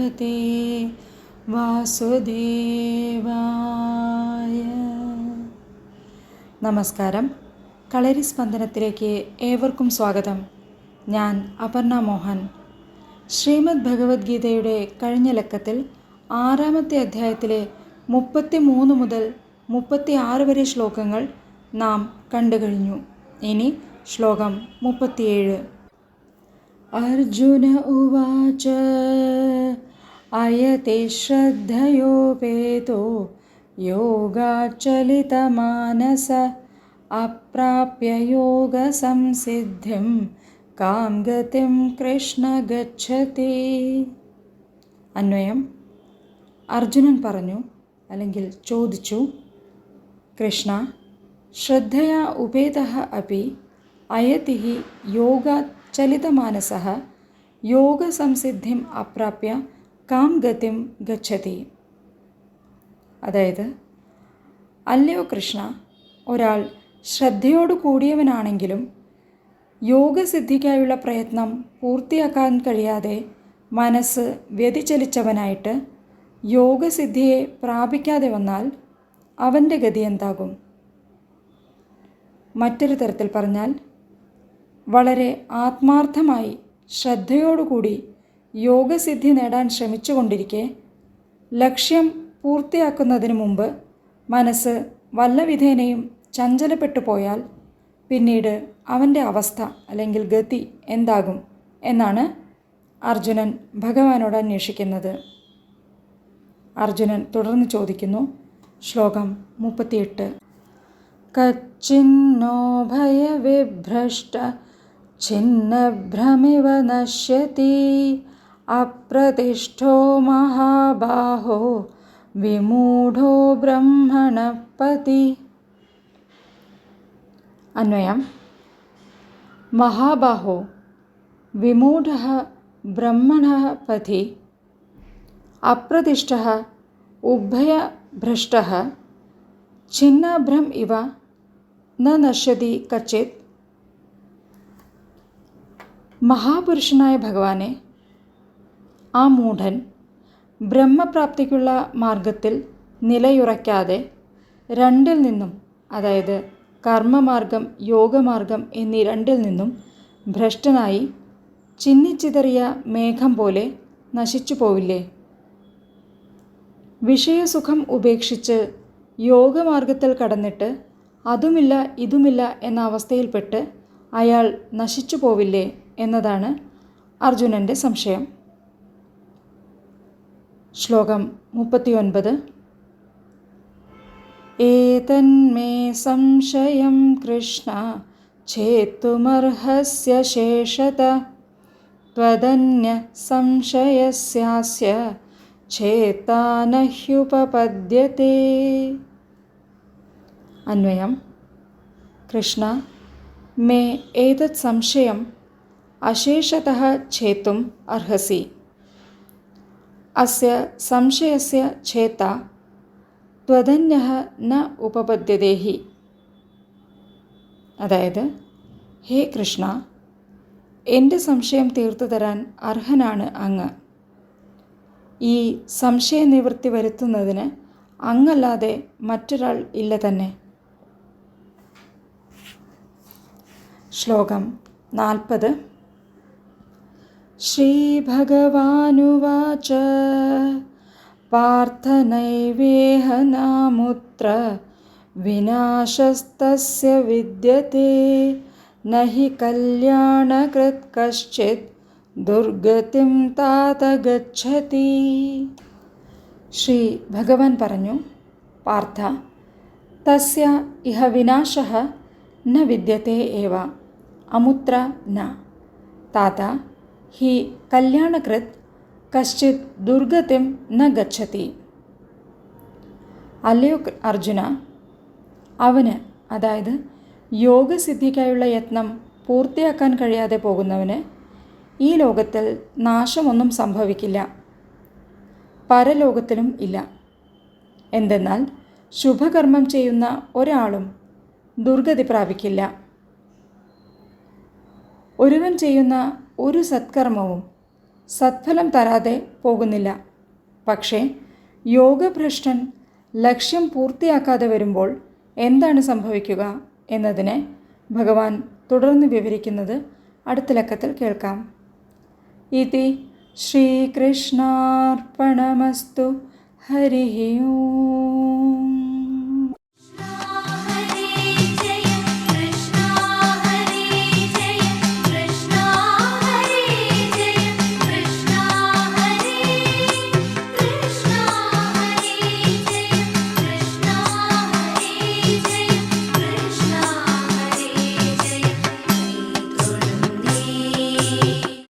ഭഗവതേ വാസുദേവായ നമസ്കാരം. കളരി സ്പന്ദനത്തിലേക്ക് ഏവർക്കും സ്വാഗതം. ഞാൻ അപർണ മോഹൻ. ശ്രീമദ് ഭഗവത്ഗീതയുടെ കഴിഞ്ഞ ലക്കത്തിൽ ആറാമത്തെ അധ്യായത്തിലെ മുപ്പത്തി മൂന്ന് മുതൽ മുപ്പത്തി ആറ് വരെ ശ്ലോകങ്ങൾ നാം കണ്ടു കഴിഞ്ഞു. ഇനി ശ്ലോകം മുപ്പത്തിയേഴ്. അർജുന ഉവാച अयति श्रद्धयोपेतो योगाच्चलितमानस अप्राप्य योगसंसिद्धिं कां गतिं कृष्ण गच्छति അന്വയം അർജുനൻ പറഞ്ഞു അല്ലെങ്കിൽ ചോദിച്ചു കൃഷ്ണ ശ്രദ്ധയാ ഉപേത അപ്പി അയതി യോഗാത് ചലിതമാനസഃ യോഗസംസിദ്ധിം അപ്രാപ്യ കാം ഗതിം ഗച്ഛതി. അതായത് അല്ലയോ കൃഷ്ണ ഒരാൾ ശ്രദ്ധയോട് കൂടിയവനാണെങ്കിലും യോഗസിദ്ധിക്കായുള്ള പ്രയത്നം പൂർത്തിയാക്കാൻ കഴിയാതെ മനസ്സ് വ്യതിചലിച്ചവനായിട്ട് യോഗസിദ്ധിയെ പ്രാപിക്കാതെ വന്നാൽ അവന്റെ ഗതി എന്താകും? മറ്റൊരു തരത്തിൽ പറഞ്ഞാൽ വളരെ ആത്മാർത്ഥമായി ശ്രദ്ധയോടുകൂടി യോഗസിദ്ധി നേടാൻ ശ്രമിച്ചുകൊണ്ടിരിക്കെ ലക്ഷ്യം പൂർത്തിയാക്കുന്നതിന് മുമ്പ് മനസ്സ് വല്ലവിധേനയും ചഞ്ചലപ്പെട്ടു പോയാൽ പിന്നീട് അവന്റെ അവസ്ഥ അല്ലെങ്കിൽ ഗതി എന്താകും എന്നാണ് അർജുനൻ ഭഗവാനോട് അന്വേഷിക്കുന്നത്. അർജുനൻ തുടർന്ന് ചോദിക്കുന്നു ശ്ലോകം മുപ്പത്തിയെട്ട്. കച്ചിന്നോ ഭയവിഭ്രഷ്ട ഛിന്നഭ്രമിവ നശ്യതി. अप्रतिष्ठो महाबाहो विमूढो ब्रह्मणपती। अन्वयं महाबाहो विमूढः ब्रह्मणः पथि अप्रतिष्ठः उभयभ्रष्टः छिन्नभ्रम् इव न नश्यति कचित् महापुरुषनाय भगवाने ആ മൂഢൻ ബ്രഹ്മപ്രാപ്തിക്കുള്ള മാർഗത്തിൽ നിലയുറയ്ക്കാതെ രണ്ടിൽ നിന്നും അതായത് കർമ്മമാർഗം യോഗമാർഗം എന്നീ രണ്ടിൽ നിന്നും ഭ്രഷ്ടനായി ചിന്നിച്ചിതറിയ മേഘം പോലെ നശിച്ചു പോവില്ലേ? വിഷയസുഖം ഉപേക്ഷിച്ച് യോഗമാർഗത്തിൽ കടന്നിട്ട് അതുമില്ല ഇതുമില്ല എന്ന അവസ്ഥയിൽപ്പെട്ട് അയാൾ നശിച്ചു പോവില്ലേ എന്നതാണ് അർജുനന്റെ സംശയം. ശ്ലോകം മുപ്പത്തിയൊൻപത് ഏതന്മേ സംശയം കൃഷ്ണ ഛേത്തുമർഹസ്യ ശേഷത त्वदन्य संशयस्यास्य ചേത്താ നഹ്യുപപദ്യത്തെ അന്വയം കൃഷ്ണ മേ ഏതത് സംശയം അശേഷതः ഛേത്തും അർഹസി അസ്യ സംശയസ്യ छेता ന ഉപപദ്യതേ ഹി അതായത് ഹേ കൃഷ്ണ എന്റെ സംശയം തീർത്തു തരാൻ അർഹനാണ് അങ്ങ്. ഈ സംശയനിവൃത്തി വരുത്തുന്നതിന് അങ്ങല്ലാതെ മറ്റൊരാൾ ഇല്ല തന്നെ. ശ്ലോകം നാൽപ്പത്. ശ്രീഭഗവാനുവാച പാർത്ഥനൈവേഹനാമുത്ര വിനാശസ്തസ്യ വിദ്യത്തെ നഹി കല്യാണകൃത് കശ്ചിത് ദുർഗതിം താത ഗച്ഛതി ശ്രീ ഭഗവാൻ പറഞ്ഞു പാർത്ഥ തസ്യ ഇഹ വിനാശ ന വിദ്യത്തെ ഏവ അമുത്ര ന താത ഹി കല്യാണകൃത് കശ്ചിത് ദുർഗതിം ന ഗച്ഛതി. അല്ലയോ അർജുന അവന് അതായത് യോഗസിദ്ധിക്കായുള്ള യത്നം പൂർത്തിയാക്കാൻ കഴിയാതെ പോകുന്നവന് ഈ ലോകത്തിൽ നാശമൊന്നും സംഭവിക്കില്ല. പരലോകത്തിലും ഇല്ല. എന്തെന്നാൽ ശുഭകർമ്മം ചെയ്യുന്ന ഒരാളും ദുർഗതി പ്രാപിക്കില്ല. ഒരുവൻ ചെയ്യുന്ന ഒരു സത്കർമ്മവും സത്ഫലം തരാതെ പോകുന്നില്ല. പക്ഷേ യോഗഭ്രഷ്ടൻ ലക്ഷ്യം പൂർത്തിയാക്കാതെ വരുമ്പോൾ എന്താണ് സംഭവിക്കുക എന്നതിനെ ഭഗവാൻ തുടർന്ന് വിവരിക്കുന്നത് അടുത്ത ലക്കത്തിൽ കേൾക്കാം. ഇതി ശ്രീകൃഷ്ണാർപ്പണമസ്തു ഹരി ഓം.